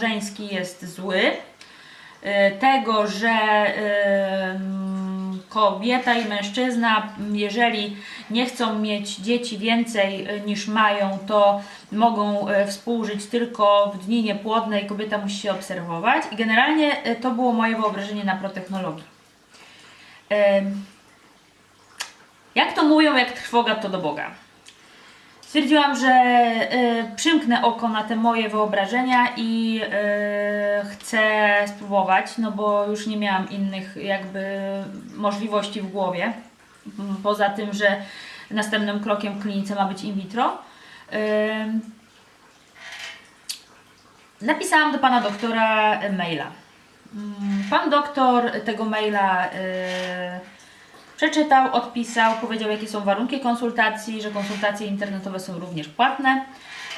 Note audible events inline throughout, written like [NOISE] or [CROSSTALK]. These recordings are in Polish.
małżeński jest zły, e, tego, że kobieta i mężczyzna, jeżeli nie chcą mieć dzieci więcej e, niż mają, to mogą e, współżyć tylko w dni niepłodne i kobieta musi się obserwować. I generalnie to było moje wyobrażenie na protechnologii. Jak to mówią, jak trwoga to do Boga. Stwierdziłam, że e, przymknę oko na te moje wyobrażenia i e, chcę spróbować, no bo już nie miałam innych jakby możliwości w głowie. M, Poza tym, że następnym krokiem w klinice ma być in vitro. Ym, Napisałam do pana doktora maila. Mm, Pan doktor tego maila przeczytał, odpisał, powiedział jakie są warunki konsultacji, że konsultacje internetowe są również płatne.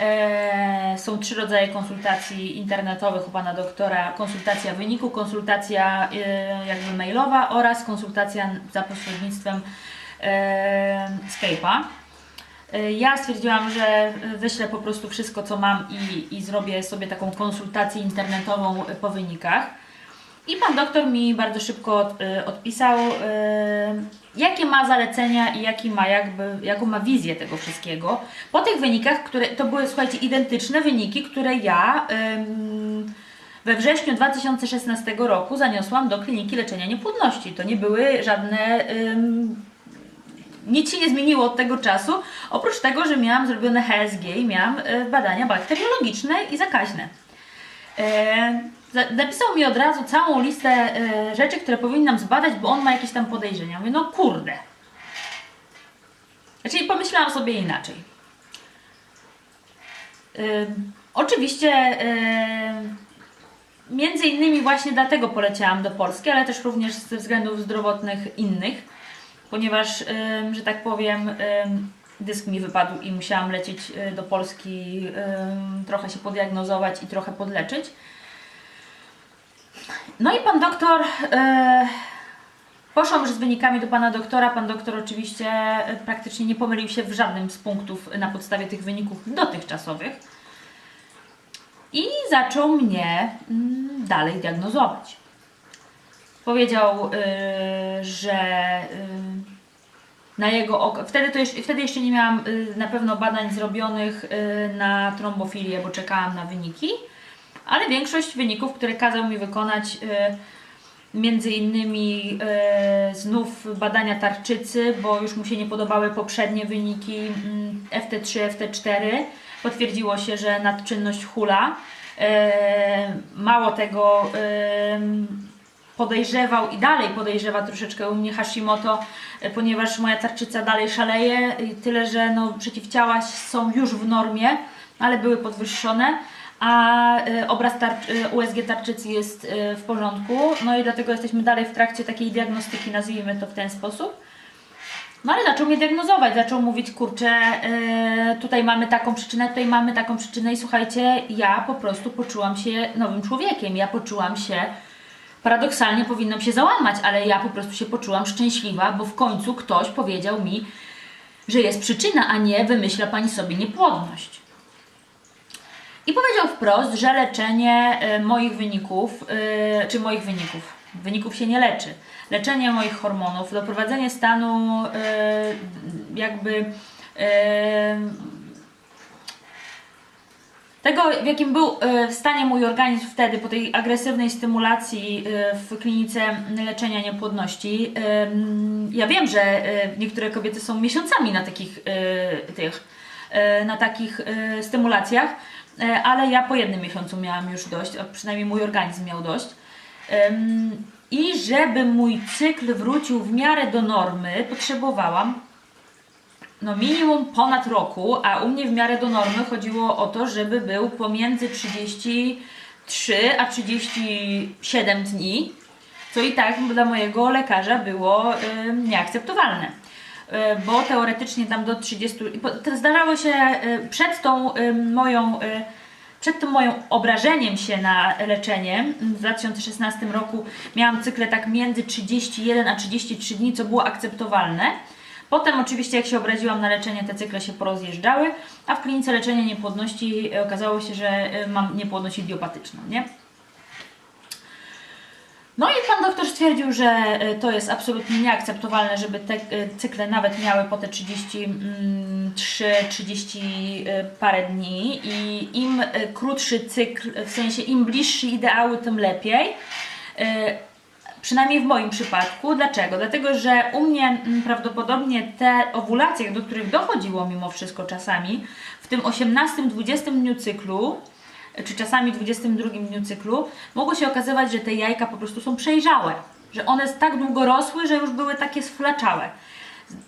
E, są trzy rodzaje konsultacji internetowych u pana doktora: konsultacja wyniku, konsultacja e, jakby mailowa oraz konsultacja za pośrednictwem e, Skype'a. Ja stwierdziłam, że wyślę po prostu wszystko, co mam i, i zrobię sobie taką konsultację internetową po wynikach. I pan doktor mi bardzo szybko od- y, odpisał, y, jakie ma zalecenia i jaki ma jakby, jaką ma wizję tego wszystkiego. Po tych wynikach, które to były, słuchajcie, identyczne wyniki, które ja ym, we wrześniu 2016 roku zaniosłam do kliniki leczenia niepłodności. To nie były żadne. Ym, nic się nie zmieniło od tego czasu, oprócz tego, że miałam zrobione HSG i miałam y, badania bakteriologiczne i zakaźne. E, za- napisał mi od razu całą listę e, rzeczy, które powinnam zbadać, bo on ma jakieś tam podejrzenia. Mówię, no kurde. Znaczy pomyślałam sobie inaczej. Oczywiście ym, między innymi właśnie dlatego poleciałam do Polski, ale też również ze względów zdrowotnych innych, ponieważ, że tak powiem, dysk mi wypadł i musiałam lecieć y, do Polski, trochę się podiagnozować i trochę podleczyć. No i pan doktor, e, poszłam już z wynikami do pana doktora. Pan doktor oczywiście e, praktycznie nie pomylił się w żadnym z punktów na podstawie tych wyników dotychczasowych. I zaczął mnie mm, dalej diagnozować. Powiedział, e, że e, na jego oko, wtedy, to jeszcze, wtedy jeszcze nie miałam na pewno badań zrobionych na trombofilię, bo czekałam na wyniki, ale większość wyników, które kazał mi wykonać, y, między innymi y, znów badania tarczycy, bo już mu się nie podobały poprzednie wyniki mm, FT3, FT4, potwierdziło się, że nadczynność hula. Y, Mało tego, podejrzewał i dalej podejrzewa troszeczkę u mnie Hashimoto, ponieważ moja tarczyca dalej szaleje, tyle że no, przeciwciała są już w normie, ale były podwyższone, a e, obraz tarcz, e, USG tarczycy jest e, w porządku, no i dlatego jesteśmy dalej w trakcie takiej diagnostyki, nazwijmy to w ten sposób. No ale zaczął mnie diagnozować, zaczął mówić, kurczę, tutaj mamy taką przyczynę, tutaj mamy taką przyczynę i słuchajcie, ja po prostu poczułam się nowym człowiekiem, ja poczułam się paradoksalnie powinnam się załamać, ale ja po prostu się poczułam szczęśliwa, bo w końcu ktoś powiedział mi, że jest przyczyna, a nie wymyśla pani sobie niepłodność. I powiedział wprost, że leczenie e, moich wyników, e, czy moich wyników, wyników się nie leczy. Leczenie moich hormonów, doprowadzenie stanu e, jakby tego, w jakim był w stanie mój organizm wtedy po tej agresywnej stymulacji w klinice leczenia niepłodności. Ja wiem, że niektóre kobiety są miesiącami na takich tych na takich stymulacjach, ale ja po jednym miesiącu miałam już dość, a przynajmniej mój organizm miał dość. I żeby mój cykl wrócił w miarę do normy, potrzebowałam no minimum ponad roku, a u mnie w miarę do normy chodziło o to, żeby był pomiędzy 33 a 37 dni, co i tak dla mojego lekarza było nieakceptowalne. Y, bo teoretycznie tam do 30. i po- to Zdarzało się y, przed tą y, moją. Przed tym moim obrażeniem się na leczenie w 2016 roku miałam cykle tak między 31 a 33 dni, co było akceptowalne. Potem oczywiście jak się obraziłam na leczenie, te cykle się porozjeżdżały, a w klinice leczenia niepłodności e, okazało się, że e, mam niepłodność idiopatyczną, nie? No i pan doktor stwierdził, że e, to jest absolutnie nieakceptowalne, żeby te e, cykle nawet miały po te 33-30 e, parę dni i im krótszy cykl, w sensie im bliższy ideały, tym lepiej. Przynajmniej w moim przypadku. Dlaczego? Dlatego, że u mnie mm, prawdopodobnie te owulacje, do których dochodziło mimo wszystko czasami, w tym 18-20 dniu cyklu, czy czasami 22 dniu cyklu, mogło się okazywać, że te jajka po prostu są przejrzałe. Że one tak długo rosły, że już były takie sflaczałe.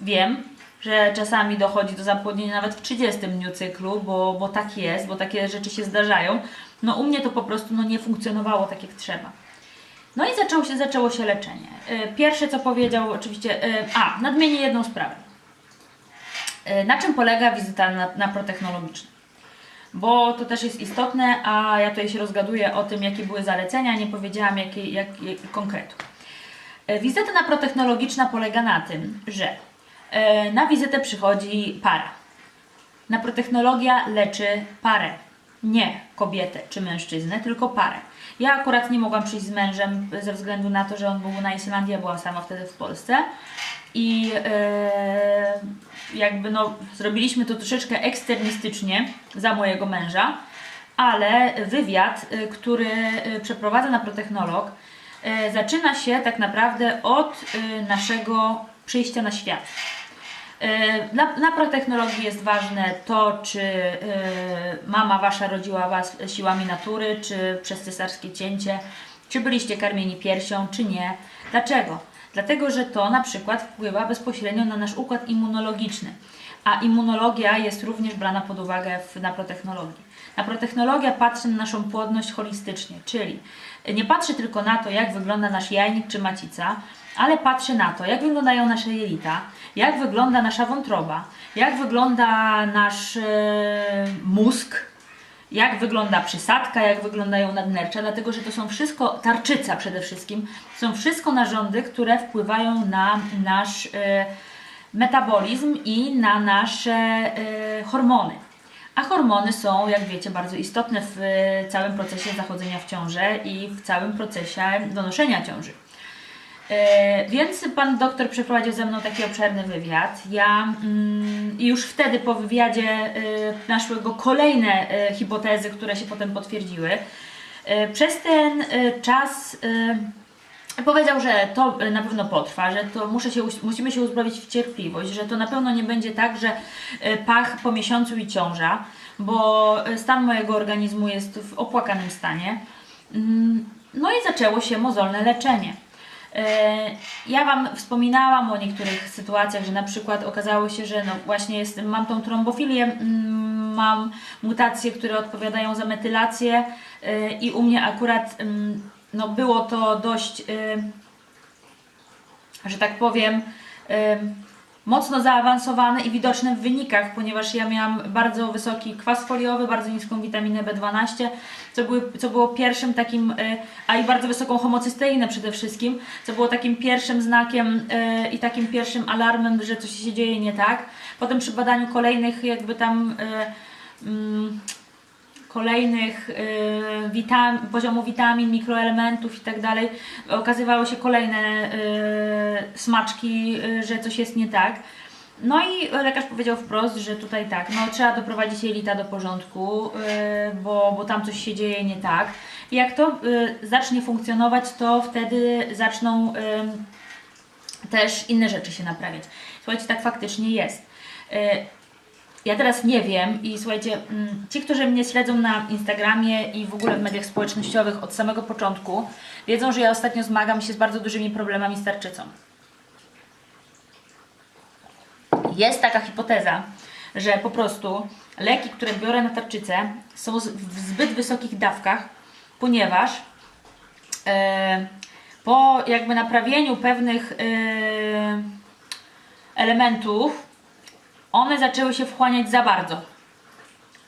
Wiem, że czasami dochodzi do zapłodnienia nawet w 30 dniu cyklu, bo, bo tak jest, bo takie rzeczy się zdarzają. No u mnie to po prostu no, nie funkcjonowało tak jak trzeba. No i zaczęło się, zaczęło się leczenie. Y, Pierwsze co powiedział oczywiście, y, a nadmienię jedną sprawę. Y, Na czym polega wizyta na, na? Bo to też jest istotne, a ja tutaj się rozgaduję o tym, jakie były zalecenia, nie powiedziałam jakiej jak, jak, konkretu. Y, Wizyta na protechnologiczna polega na tym, że y, na wizytę przychodzi para. Naprotechnologia leczy parę, nie kobietę czy mężczyznę, tylko parę. Ja akurat nie mogłam przyjść z mężem ze względu na to, że on był na Islandii, ja byłam sama wtedy w Polsce. I e, jakby no, zrobiliśmy to troszeczkę eksternistycznie za mojego męża, ale wywiad, y, który y, przeprowadza naprotechnolog, y, zaczyna się tak naprawdę od naszego przyjścia na świat. E, Dla, dla protechnologii jest ważne to, czy e, mama wasza rodziła was siłami natury, czy przez cesarskie cięcie, czy byliście karmieni piersią, czy nie. Dlaczego? Dlatego, że to na przykład wpływa bezpośrednio na nasz układ immunologiczny, a immunologia jest również brana pod uwagę w naprotechnologii. Naprotechnologia patrzy na naszą płodność holistycznie, czyli nie patrzy tylko na to, jak wygląda nasz jajnik czy macica, ale patrzy na to, jak wyglądają nasze jelita, jak wygląda nasza wątroba, jak wygląda nasz e, mózg, jak wygląda przysadka, jak wyglądają nadnercza, dlatego że to są wszystko, tarczyca przede wszystkim, są wszystko narządy, które wpływają na nasz e, metabolizm i na nasze e, hormony. A hormony są, jak wiecie, bardzo istotne w całym procesie zachodzenia w ciążę i w całym procesie donoszenia ciąży. E, Więc pan doktor przeprowadził ze mną taki obszerny wywiad. Ja mm, już wtedy po wywiadzie e, naszły go kolejne e, hipotezy, które się potem potwierdziły. Przez ten czas powiedział, że to na pewno potrwa, że to muszę się, us- musimy się uzbroić w cierpliwość, że to na pewno nie będzie tak, że pach po miesiącu i ciąża, bo stan mojego organizmu jest w opłakanym stanie. Mm, No i zaczęło się mozolne leczenie. Ja Wam wspominałam o niektórych sytuacjach, że na przykład okazało się, że no właśnie jest, mam tą trombofilię, mm, mam mutacje, które odpowiadają za metylację e, i u mnie akurat mm, no było to dość, e, że tak powiem, e, mocno zaawansowane i widoczne w wynikach, ponieważ ja miałam bardzo wysoki kwas foliowy, bardzo niską witaminę B12, co, były, co było pierwszym takim, y, a i bardzo wysoką homocysteinę przede wszystkim, co było takim pierwszym znakiem y, i takim pierwszym alarmem, że coś się dzieje nie tak. Potem przy badaniu kolejnych jakby tam y, mm, kolejnych y, witam, poziomu witamin, mikroelementów i tak okazywały się kolejne y, smaczki, y, że coś jest nie tak. No i lekarz powiedział wprost, że tutaj tak, no trzeba doprowadzić jelita do porządku, bo, bo tam coś się dzieje nie tak. I jak to zacznie funkcjonować, to wtedy zaczną też inne rzeczy się naprawiać. Słuchajcie, tak faktycznie jest. Ja teraz nie wiem i słuchajcie, mm, ci, którzy mnie śledzą na Instagramie i w ogóle w mediach społecznościowych od samego początku, wiedzą, że ja ostatnio zmagam się z bardzo dużymi problemami z tarczycą. Jest taka hipoteza, że po prostu leki, które biorę na tarczycę, są w zbyt wysokich dawkach, ponieważ e, po jakby naprawieniu pewnych e, elementów one zaczęły się wchłaniać za bardzo.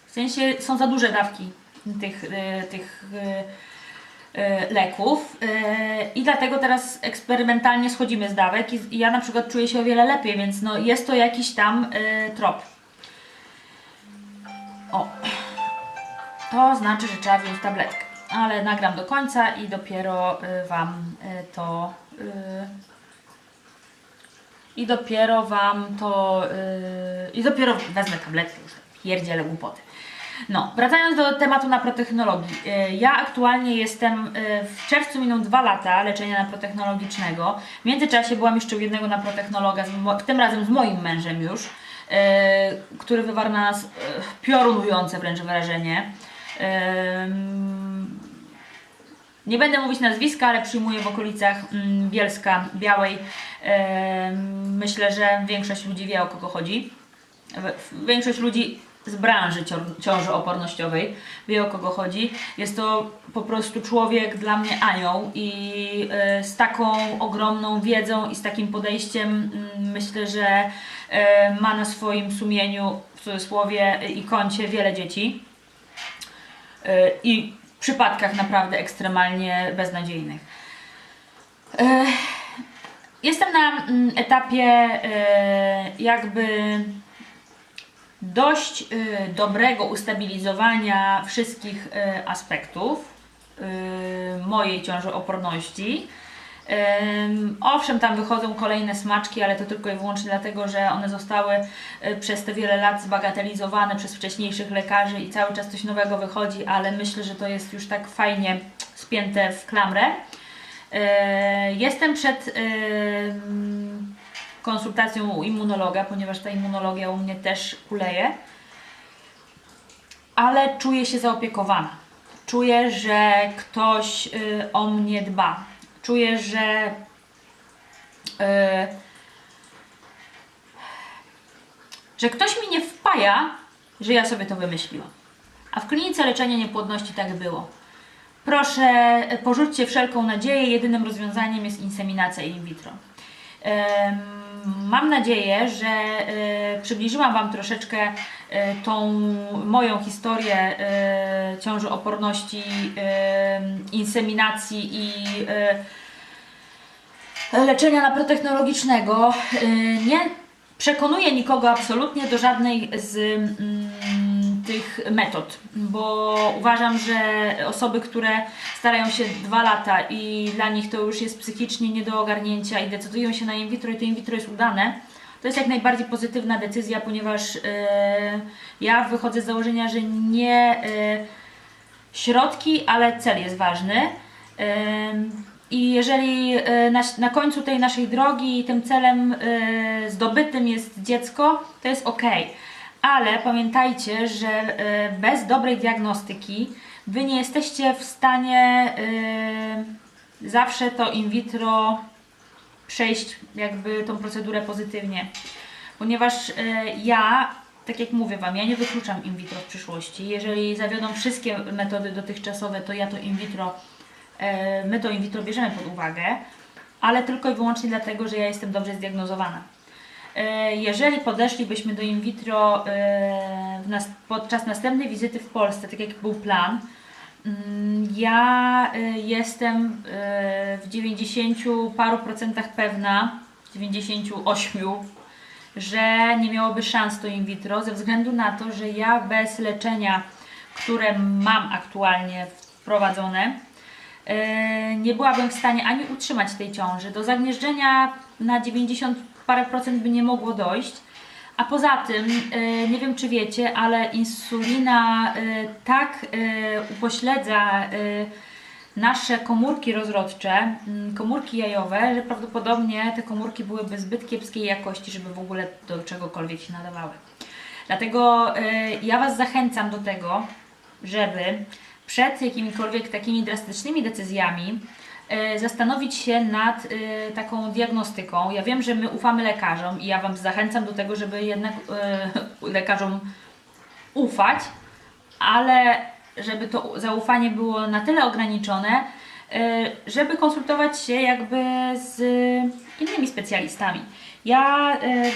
W sensie są za duże dawki tych, e, tych y, leków y, i dlatego teraz eksperymentalnie schodzimy z dawek i, ja na przykład czuję się o wiele lepiej, więc no jest to jakiś tam trop. O, to znaczy, że trzeba wziąć tabletkę, ale nagram do końca i dopiero Wam to i dopiero Wam to y, i dopiero wezmę tabletkę już pierdzielę głupoty. No, wracając do tematu naprotechnologii. Y, Ja aktualnie jestem, y, w czerwcu miną dwa lata leczenia naprotechnologicznego. W międzyczasie byłam jeszcze u jednego naprotechnologa, tym razem z moim mężem już, y, który wywarł na nas piorunujące wręcz wrażenie. Nie będę mówić nazwiska, ale przyjmuję w okolicach mm, Bielska Białej. Myślę, że większość ludzi wie o kogo chodzi. Większość ludzi z branży ciąży opornościowej wie o kogo chodzi. Jest to po prostu człowiek dla mnie anioł i y, z taką ogromną wiedzą i z takim podejściem mm, myślę, że y, ma na swoim sumieniu w cudzysłowie i koncie wiele dzieci. Y, i przypadkach naprawdę ekstremalnie beznadziejnych. Y, Jestem na mm, etapie y, jakby dość y, dobrego ustabilizowania wszystkich aspektów mojej ciąży oporności. Owszem, tam wychodzą kolejne smaczki, ale to tylko i wyłącznie dlatego, że one zostały y, przez te wiele lat zbagatelizowane przez wcześniejszych lekarzy i cały czas coś nowego wychodzi, ale myślę, że to jest już tak fajnie spięte w klamrę. Y, Jestem przed konsultacją u immunologa, ponieważ ta immunologia u mnie też kuleje, ale czuję się zaopiekowana. Czuję, że ktoś y, o mnie dba. Czuję, że y, że ktoś mi nie wpaja, że ja sobie to wymyśliłam. A w klinice leczenia niepłodności tak było. Proszę, y, porzućcie wszelką nadzieję, jedynym rozwiązaniem jest inseminacja in vitro. Mam nadzieję, że e, przybliżyłam Wam troszeczkę e, tą moją historię e, ciąży oporności, inseminacji i leczenia naprotechnologicznego. Nie przekonuję nikogo absolutnie do żadnej z mm, tych metod, bo uważam, że osoby, które starają się dwa lata i dla nich to już jest psychicznie nie do ogarnięcia i decydują się na in vitro i to in vitro jest udane, to jest jak najbardziej pozytywna decyzja, ponieważ e, ja wychodzę z założenia, że nie e, środki, ale cel jest ważny. Ym, I jeżeli na, na końcu tej naszej drogi tym celem zdobytym jest dziecko, to jest ok. Ale pamiętajcie, że e, bez dobrej diagnostyki wy nie jesteście w stanie e, zawsze to in vitro przejść jakby tą procedurę pozytywnie. Ponieważ e, ja, tak jak mówię Wam, ja nie wykluczam in vitro w przyszłości. Jeżeli zawiodą wszystkie metody dotychczasowe, to ja to in vitro, my to in vitro bierzemy pod uwagę, ale tylko i wyłącznie dlatego, że ja jestem dobrze zdiagnozowana. E, Jeżeli podeszlibyśmy do in vitro e, podczas następnej wizyty w Polsce, tak jak był plan, mm, ja e, jestem w 90 paru procentach pewna, 98, że nie miałoby szans to in vitro, ze względu na to, że ja bez leczenia, które mam aktualnie wprowadzone, nie byłabym w stanie ani utrzymać tej ciąży. Do zagnieżdżenia na 90 parę procent by nie mogło dojść. A poza tym, e, nie wiem czy wiecie, ale insulina e, tak e, upośledza nasze komórki rozrodcze, mm, komórki jajowe, że prawdopodobnie te komórki byłyby zbyt kiepskiej jakości, żeby w ogóle do czegokolwiek się nadawały. Dlatego ja Was zachęcam do tego, żeby przed jakimikolwiek takimi drastycznymi decyzjami zastanowić się nad e, taką diagnostyką. Ja wiem, że my ufamy lekarzom i ja Wam zachęcam do tego, żeby jednak e, [LAUGHS] lekarzom ufać, ale żeby to zaufanie było na tyle ograniczone, e, żeby konsultować się jakby z innymi specjalistami. Ja e,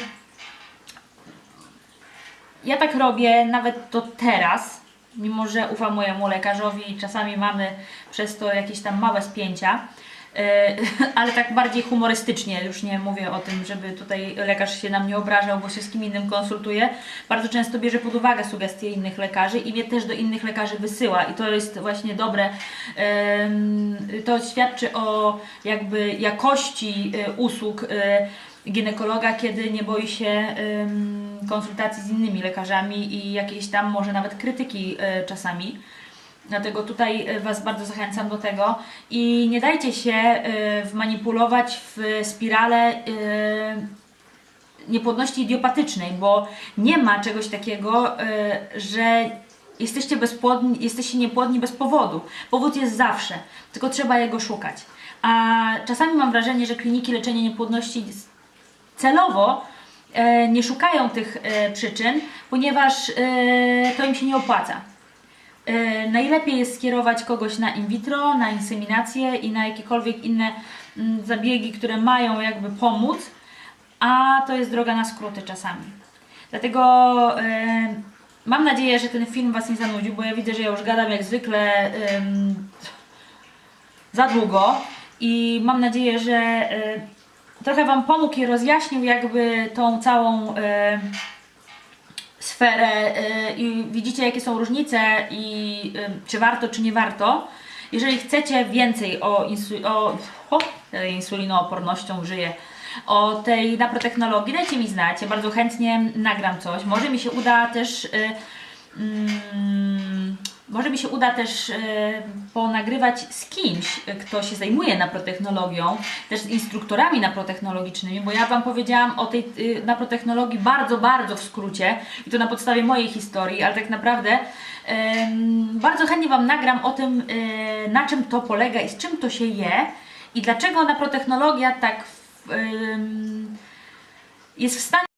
ja tak robię nawet do teraz, mimo że ufam mojemu lekarzowi i czasami mamy przez to jakieś tam małe spięcia. e, [LAUGHS] Ale tak bardziej humorystycznie, już nie mówię o tym, żeby tutaj lekarz się na mnie obrażał, bo się z kim innym konsultuje. Bardzo często bierze pod uwagę sugestie innych lekarzy i mnie też do innych lekarzy wysyła i to jest właśnie dobre. To świadczy o jakby jakości e, usług e, ginekologa, kiedy nie boi się konsultacji z innymi lekarzami i jakiejś tam może nawet krytyki e, czasami. Dlatego tutaj e, Was bardzo zachęcam do tego i nie dajcie się e, wmanipulować w spirale niepłodności idiopatycznej, bo nie ma czegoś takiego, że jesteście bezpłodni, jesteście niepłodni bez powodu. Powód jest zawsze, tylko trzeba jego szukać. A czasami mam wrażenie, że kliniki leczenia niepłodności celowo e, nie szukają tych e, przyczyn, ponieważ e, to im się nie opłaca. Najlepiej jest skierować kogoś na in vitro, na inseminację i na jakiekolwiek inne mm, zabiegi, które mają jakby pomóc, a to jest droga na skróty czasami. Dlatego mam nadzieję, że ten film Was nie zanudził, bo ja widzę, że ja już gadam jak zwykle za długo i mam nadzieję, że trochę Wam pomógł i rozjaśnił jakby tą całą e, sferę e, i widzicie jakie są różnice i e, czy warto, czy nie warto. Jeżeli chcecie więcej o, insu- o, o tej insulinoopornością żyję, o tej naprotechnologii, dajcie mi znać. Ja bardzo chętnie nagram coś. Może mi się uda też e, mm, może mi się uda też e, ponagrywać z kimś, kto się zajmuje naprotechnologią, też z instruktorami naprotechnologicznymi, bo ja Wam powiedziałam o tej y, naprotechnologii bardzo, bardzo w skrócie i to na podstawie mojej historii, ale tak naprawdę bardzo chętnie Wam nagram o tym, e, na czym to polega i z czym to się je i dlaczego naprotechnologia tak jest w stanie